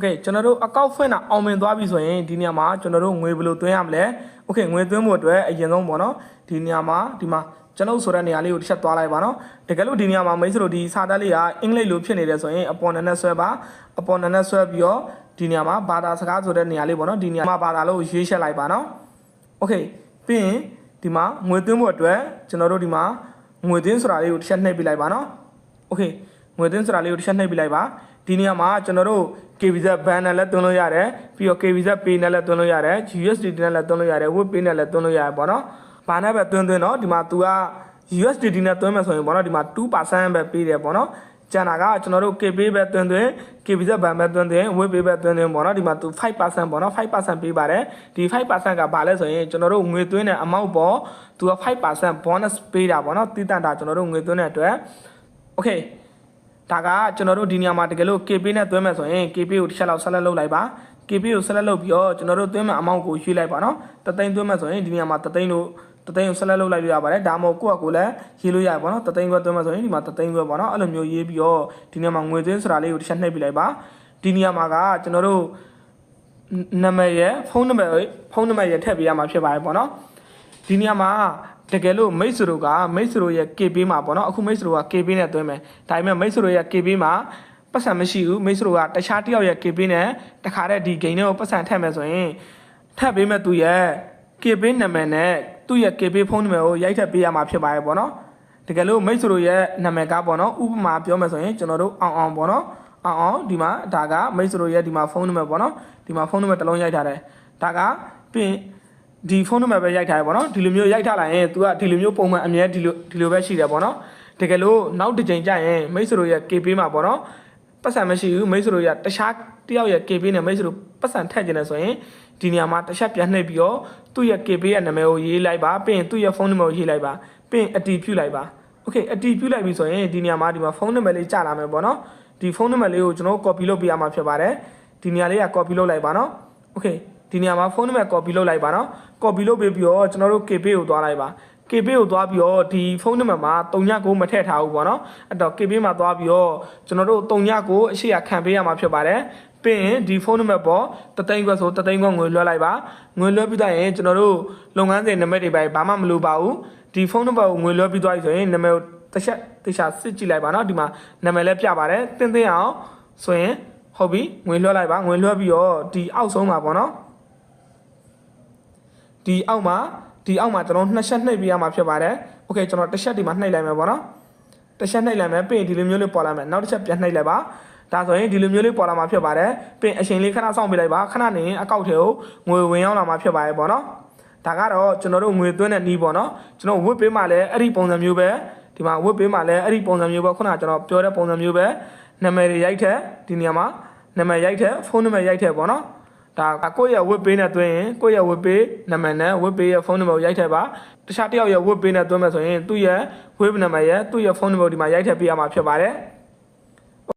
เคကျွန်တော်တို့အကောက်ဖွင့်တာအောင်မြင်သွားပြီဆိုရင်ဒီနေရာမှာကျွန်တော်တို့ငွေဘယ်လိုသွင်းရမလဲโอเคငွေသွင်းဖို့အတွက်အရင်ဆုံးပေါ့နော်ဒီနေရာမှာဒီမှာကျွန်တော်ဆိုတဲ့နေရာလေးကိုတစ်ချက်သွားလိုက်ပါနော်တကယ်လို့ဒီနေရာမှာမိတ်ဆွေတို့ဒီစာသားလေးကအင်္ဂလိပ်လိုဖြစ်နေတယ်ဆိုရင်အပေါ်နည်းနည်းဆွဲပါအပေါ်နည်းနည်းဆွဲပြီးတော့ဒီနေရာမှာဘာသာစကားဆိုတဲ့နေရာလေးပေါ့နော်ဒီနေရာမှာဘာသာလို့ရေးချက်လိုက်ပါနော်โอเคပြီးရင်ဒီမှာငွေသွင်းဖို့အတွက်ကျွန်တော်တို့ဒီမှာငွေသွင်းဆိုတာလေးကိုတစ်ချက်နှိပ်ပြလိုက်ပါနော် โอเคငွေသွင်းဆိုတာလေးကိုတစ်ချက်နှိပ်ပြလိုက်ပါ ဒီနေရာမှာကျွန်တော်တို့ KVZ ban နဲ့လည်းသွင်းလို့ရတယ်ပြီးတော့ KVZ pay နဲ့လည်းသွင်းလို့ရတယ် USDT နဲ့လည်းသွင်းလို့ရတယ် web pay နဲ့လည်းသွင်းလို့ရတယ်ပေါ့နော်ဘာနဲ့ပဲသွင်းသွင်းတော့ဒီမှာ तू က USDT နဲ့သွင်းမယ်ဆိုရင်ပေါ့နော်ဒီမှာ2%ပဲပေးတယ်ပေါ့နော်ကျန်တာကကျွန်တော်တို့ KP ပဲတွင်တွင် KPZ ဘဏ်ပဲတွင်တွင် WIP ပဲတွင်တွင်ပေါ့နော်ဒီမှာသူ5%ပေါ့နော်5%ပေးပါတယ်ဒီ5%ကဘာလဲဆိုရင်ကျွန်တော်တို့ငွေသွင်းတဲ့ amount ပေါ့သူက5% bonus ပေးတာပေါ့နော်တည်တန့်တာကျွန်တော်တို့ငွေသွင်းတဲ့အတွက် okay ဒါကကျွန်တော်တို့ဒီနေရာမှာတကယ်လို့ KP နဲ့သွင်းမယ်ဆိုရင် KP ကိုတစ်ချက်လောက်ဆက်လက်လုပ်လိုက်ပါ KP ကိုဆက်လက်လုပ်ပြီးတော့ကျွန်တော်တို့သွင်းမဲ့ amount ကိုရွှေ့လိုက်ပါနော်တသိန်းသွင်းမယ်ဆိုရင်ဒီနေရာမှာတသိန်းလို့တသိန်းကိုဆက်လက်လုပ်လိုက်လို့ရပါတယ်ဒါမှမဟုတ်ကိုယ့်အကိုလည်းရေးလို့ရပါတော့တသိန်းခွဲသွင်းမယ်ဆိုရင်ဒီမှာတသိန်းခွဲပေါ့နော်အဲ့လိုမျိုးရေးပြီးတော့ဒီနေရာမှာငွေသွင်းဆိုတာလေးကိုတစ်ချက်နှိပ်ပြလိုက်ပါဒီနေရာမှာကကျွန်တော်တို့နာမည်ရယ်ဖုန်းနံပါတ်ဖုန်းနံပါတ်ရယ်ထည့်ပေးရမှာဖြစ်ပါတယ်ပေါ့နော်ဒီနေရာမှာ တကယ်လို့မိတ်ဆွေတို့ကမိတ်ဆွေတို့ရဲ့ KB မှာပေါ့နော်အခုမိတ်ဆွေတို့က KB နဲ့သွင်းမယ်ဒါပေမဲ့မိတ်ဆွေတို့ရဲ့ KB မှာပတ်စံမရှိဘူးမိတ်ဆွေတို့ကတခြားတစ်ယောက်ရဲ့ KB နဲ့တခါတည်းဒီဂိမ်းတွေကိုပတ်စံထည့်မယ်ဆိုရင်ထပ်ပေးမဲ့သူရဲ့ KB နာမည်နဲ့သူ့ရဲ့ KB ဖုန်းနံပါတ်ကိုရိုက်ထည့်ပေးရမှာဖြစ်ပါတယ်ပေါ့နော်တကယ်လို့မိတ်ဆွေတို့ရဲ့နာမည်ကပေါ့နော်ဥပမာပြောမယ်ဆိုရင်ကျွန်တော်တို့အောင်အောင်ပေါ့နော်အောင်အောင်ဒီမှာဒါကမိတ်ဆွေတို့ရဲ့ဒီမှာဖုန်းနံပါတ်ပေါ့နော်ဒီမှာဖုန်းနံပါတ်တစ်လုံးရိုက်ထားတယ်ဒါကပြီးရင် ဒီဖုန်းနံပါတ်ပဲရိုက်ထားရပေါ့နော်ဒီလိုမျိုးရိုက်ထားလိုက်ရင် तू ကဒီလိုမျိုးပုံမှန်အမြဲဒီလိုဒီလိုပဲရှိတယ်ပေါ့နော်တကယ်လို့နောက်တစ်ချိန်ကျရင်မိတ်ဆွေတို့ရဲ့ KP မှာပေါ့နော်ပတ်စံမရှိဘူးမိတ်ဆွေတို့ရဲ့တခြားတယောက်ရဲ့ KP နဲ့မိတ်ဆွေတို့ပတ်စံထည့်ကျင်တယ်ဆိုရင်ဒီနေရာမှာတစ်ချက်ပြန်နှိပ်ပြီးတော့သူ့ရဲ့ KP ရဲ့နာမည်ကိုရေးလိုက်ပါပြီးရင်သူ့ရဲ့ဖုန်းနံပါတ်ကိုရေးလိုက်ပါပြီးရင်အတီးပြုတ်လိုက်ပါโอเคအတီးပြုတ်လိုက်ပြီဆိုရင်ဒီနေရာမှာဒီမှာဖုန်းနံပါတ်လေးကြာလာမယ်ပေါ့နော်ဒီဖုန်းနံပါတ်လေးကိုကျွန်တော် copy လုပ်ပေးရမှာဖြစ်ပါတယ်ဒီနေရာလေးက copy လုပ်လိုက်ပါနော်โอเค ဒီနေရာမှာဖုန်းနံပါတ် copy လုပ်လိုက်ပါနော် copy လုပ်ပြီးပြီးတော့ကျွန်တော်တို့ KB ကိုသွားလိုက်ပါ KB ကိုသွားပြီးတော့ဒီဖုန်းနံပါတ်မှာ39မထည့်ထားဘူးပေါ့နော်အဲ့တော့ KB မှာသွားပြီးတော့ကျွန်တော်တို့39အရှိရခံပေးရမှာဖြစ်ပါတယ်ပြီးရင်ဒီဖုန်းနံပါတ်ပေါ်တသိန်းခွဲဆိုတသိန်းခွဲငွေလွှဲလိုက်ပါငွေလွှဲပြီးတော့ရင်ကျွန်တော်တို့လုပ်ငန်းစဉ်နံပါတ်တွေပဲဘာမှမလိုပါဘူးဒီဖုန်းနံပါတ်ကိုငွေလွှဲပြီးသွားပြီဆိုရင်နံပါတ်ကိုတစ်ချက်တစ်ခြားစစ်ကြည့်လိုက်ပါနော်ဒီမှာနာမည်လည်းပြပါတယ်တင်းတင်းအောင်ဆိုရင်ဟုတ်ပြီငွေလွှဲလိုက်ပါငွေလွှဲပြီးတော့ဒီအောက်ဆုံးမှာပေါ့နော် ဒီအောက်မှာဒီအောက်မှာကျွန်တော်နှစ်ချက်နှိပ်ပြရမှာဖြစ်ပါတယ်။ Okay ကျွန်တော်တစ်ချက်ဒီမှာနှိပ်လိုက်မယ်ပေါ့နော်။တစ်ချက်နှိပ်လိုက်မယ်ပြီးရင်ဒီလိုမျိုးလေးပေါ်လာမယ်။နောက်တစ်ချက်ပြန်နှိပ်လိုက်ပါ။ဒါဆိုရင်ဒီလိုမျိုးလေးပေါ်လာမှာဖြစ်ပါတယ်။ပြီးရင်အချိန်လေးခဏစောင့်ပေးလိုက်ပါ။ခဏနေရင်အကောက်ထဲကိုငွေဝင်ရောက်လာမှာဖြစ်ပါတယ်ပေါ့နော်။ဒါကတော့ကျွန်တော်တို့ငွေသွင်းတဲ့နီးပေါ့နော်။ကျွန်တော်ဝစ်ပေးမှလည်းအဲ့ဒီပုံစံမျိုးပဲဒီမှာဝစ်ပေးမှလည်းအဲ့ဒီပုံစံမျိုးပဲခုနကကျွန်တော်ပြောတဲ့ပုံစံမျိုးပဲနာမည်တွေရိုက်ထက်ဒီနေရာမှာနာမည်ရိုက်ထက်ဖုန်းနံပါတ်ရိုက်ထက်ပေါ့နော်။ ဒါကကိုယ့်ရဲ့ web page နဲ့တွင်းရင်ကိုယ့်ရဲ့ web page နံပါတ်နဲ့ web page ရဲ့ဖုန်းနံပါတ်ကိုရိုက်ထည့်ပါတခြားတစ်ယောက်ရဲ့ web page နဲ့တွင်းမယ်ဆိုရင်သူ့ရဲ့ web နံပါတ်ရဲ့သူ့ရဲ့ဖုန်းနံပါတ်ဒီမှာရိုက်ထည့်ပေးရမှာဖြစ်ပါတယ်